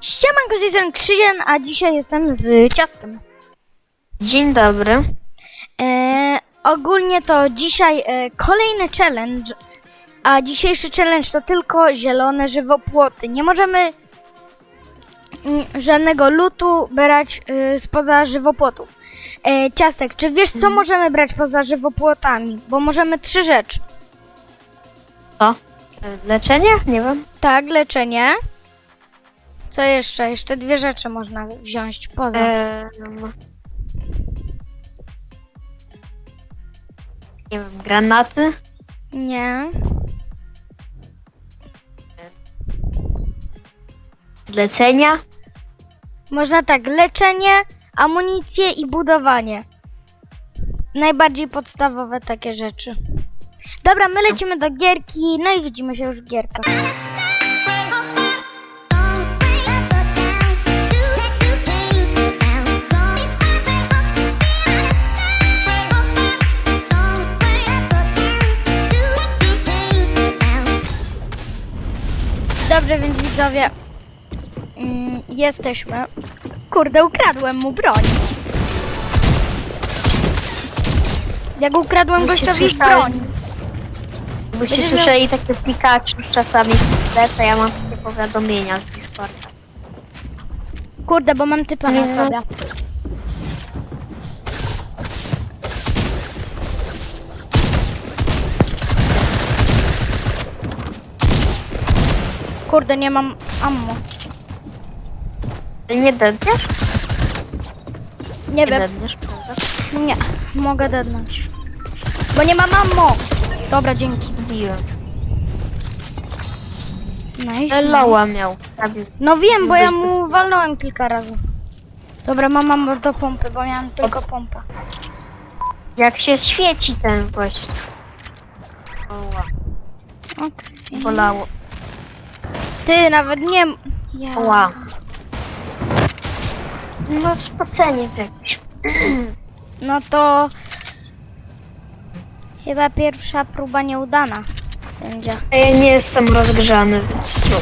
Siemanko, strony Krzyzian, a dzisiaj jestem z ciastkiem. Dzień dobry. E, ogólnie to dzisiaj e, kolejny challenge, a dzisiejszy challenge to tylko zielone żywopłoty. Nie możemy żadnego lutu brać e, spoza żywopłotów. E, ciastek, czy wiesz co możemy brać poza żywopłotami? Bo możemy trzy rzeczy. Co? E, Leczenie? Nie wiem. Tak, leczenie. Co jeszcze? Jeszcze dwie rzeczy można wziąć poza. Eee, nie wiem, granaty? Nie. Zlecenia? Można tak, leczenie, amunicję i budowanie. Najbardziej podstawowe takie rzeczy. Dobra, my lecimy do gierki, no i widzimy się już w gierce. Widzowie, mm, jesteśmy. Kurde, ukradłem mu broń. Jak ukradłem się gościowi słyszałem. broń. Byście Będziesz słyszeli takie Pikachu czasami w lecę, ja mam takie powiadomienia z Discorda. Kurde, bo mam typa na sobie. Kurde, nie mam ammo. Ty nie dedniesz? Nie Nie wiem, dedniesz, prawda? nie, mogę dednąć. Bo nie mam ammo. Dobra, dzięki. Biłem. Nice. Loła miał. Zabił. No wiem, bo ja mu walnąłem kilka razy. Dobra, mam ammo do pompy, bo miałem tylko pompę. Jak się świeci ten gość. Oła, Okej. bolało. Ty, nawet nie... Ja. Oła. No spoceniec jakiś. No to chyba pierwsza próba nieudana będzie. Ja nie jestem rozgrzany, więc no.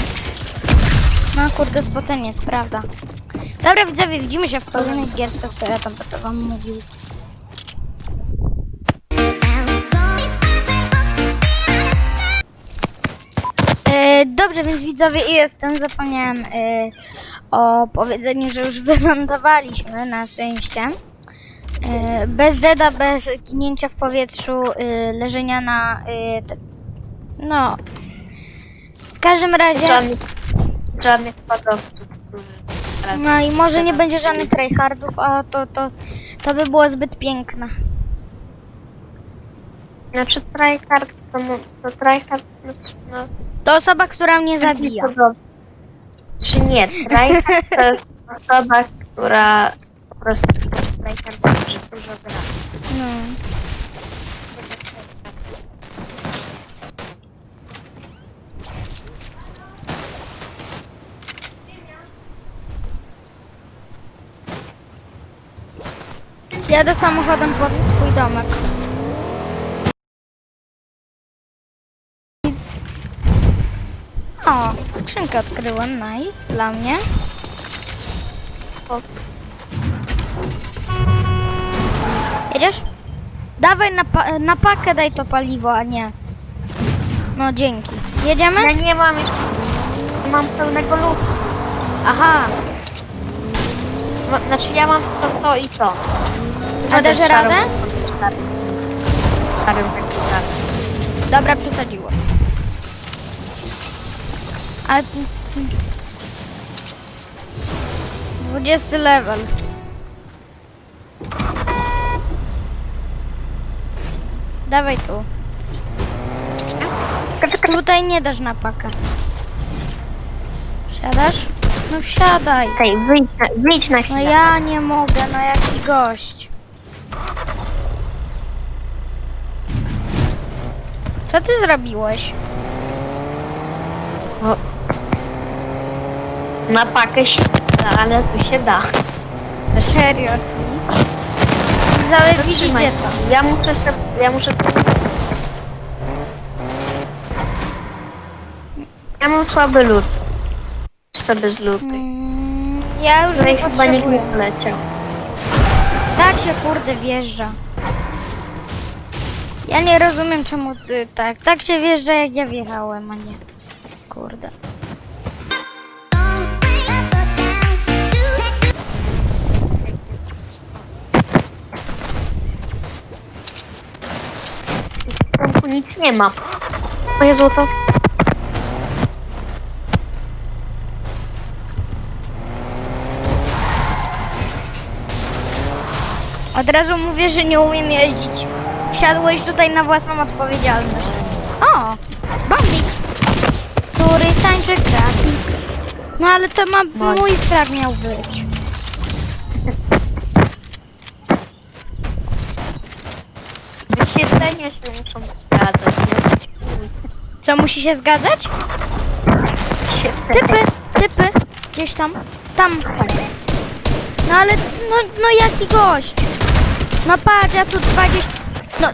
No kurde, spocenie jest prawda. Dobra widzowie, widzimy się w kolejnej gierce, co ja tam będę wam mówił. Dobrze, więc widzowie, jestem, zapomniałem e, o powiedzeniu, że już wylądowaliśmy na szczęście. E, bez deda, bez ginięcia w powietrzu, e, leżenia na... Te, no... W każdym razie... Żadnych, żadnych padowców, No i może nie będzie żadnych tryhardów, a to, to, to by było zbyt piękne. Znaczy tryhard to, to tryhard znaczy, no, To osoba, która mnie zabija. Czy nie? Tryhard to jest osoba, która po prostu tryhard że dużo gra. No. Jadę samochodem pod twój domek. O, skrzynkę odkryłem, nice, dla mnie. O, Jedziesz? Dawaj na, pa- na pakę daj to paliwo, a nie. No dzięki. Jedziemy? Ja nie mam jeszcze, mam pełnego lutu. Aha, Ma- Znaczy ja mam to, to i to. A dasz radę? Szarym, szarym szarym. dobra, przesadziło. Ale... 20 level. Dawaj tu. Tutaj nie dasz na pakę. Wsiadasz? No wsiadaj. Okej, wyjdź na, wyjdź na No chwilę. ja nie mogę, no jaki gość. Co ty zrobiłeś? O. Na pakę się da, ale tu się da. Serio? Widzowie, Zatrzymaj. widzicie to. Ja muszę sobie, ja muszę sobie... Ja mam słaby lód. sobie zlutuj. Mm, Ja już Tutaj nie chyba nikt nie potrzebuję. poleciał. Tak się kurde wjeżdża. Ja nie rozumiem czemu ty tak. Tak się wjeżdża jak ja wjechałem, a nie. Kurde. Nic nie ma. Moje złoto. Od razu mówię, że nie umiem jeździć. Wsiadłeś tutaj na własną odpowiedzialność. Tańczy grafik. No ale to ma Moje. mój frag miał być. Wyświetlenia się muszą zgadzać. Co musi się zgadzać? Typy, typy. Gdzieś tam. Tam. No ale, no, no jaki gość? No patrz, ja tu 20... No...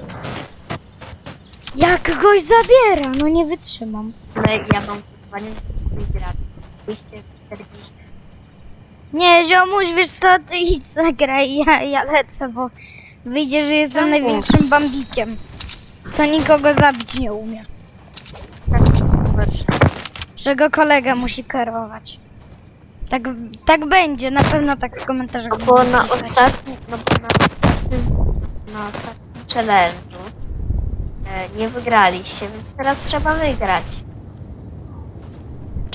Jak gość zabiera? No nie wytrzymam. Ale ja mam wyzwanie z grać. Pójście 40. Nie, ziomuś, wiesz co, ty idź zagraj, ja, ja lecę, bo wyjdzie, że jestem Czemu? największym bambikiem. Co nikogo zabić nie umie. Tak, super. Że go kolega musi kierować. Tak, tak będzie, na pewno tak w komentarzach No bo na pisać. ostatnim, no bo na ostatnim, na ostatnim challenge'u e, nie wygraliście, więc teraz trzeba wygrać.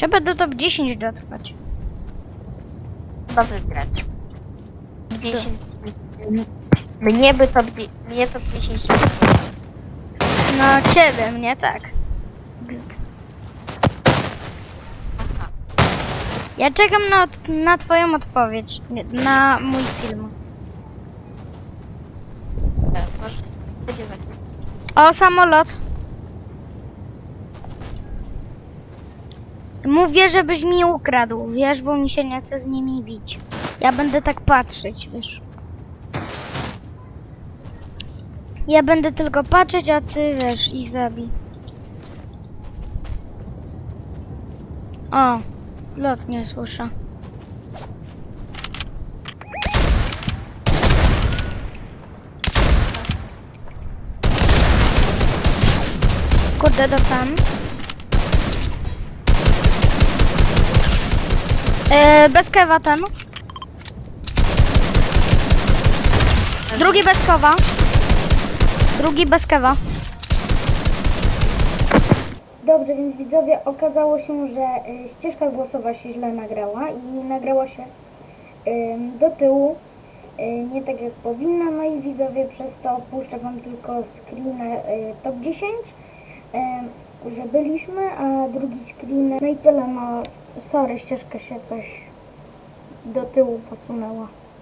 Trzeba do top 10 dotrwać. Trzeba wygrać. 10. Mnie by top, dzie- mnie top 10 nie było. No ciebie, mnie tak. Aha. Ja czekam na, od- na twoją odpowiedź, nie, na mój film. E, Może będzie tak. O, samolot. Mówię, żebyś mi ukradł, wiesz, bo mi się nie chce z nimi bić. Ja będę tak patrzeć, wiesz. Ja będę tylko patrzeć, a ty, wiesz, ich zabij. O, lot nie słyszę. Kurde, dostałem. E, bez kewa ten. Drugi bez kewa. Drugi bez kewa. Dobrze, więc widzowie, okazało się, że y, ścieżka głosowa się źle nagrała i nagrała się do tyłu, y, nie tak jak powinna. No i widzowie, przez to puszczę Wam tylko screen y, top 10, ym, że byliśmy, a drugi screen, no i tyle, no sorry, ścieżka się coś do tyłu posunęła.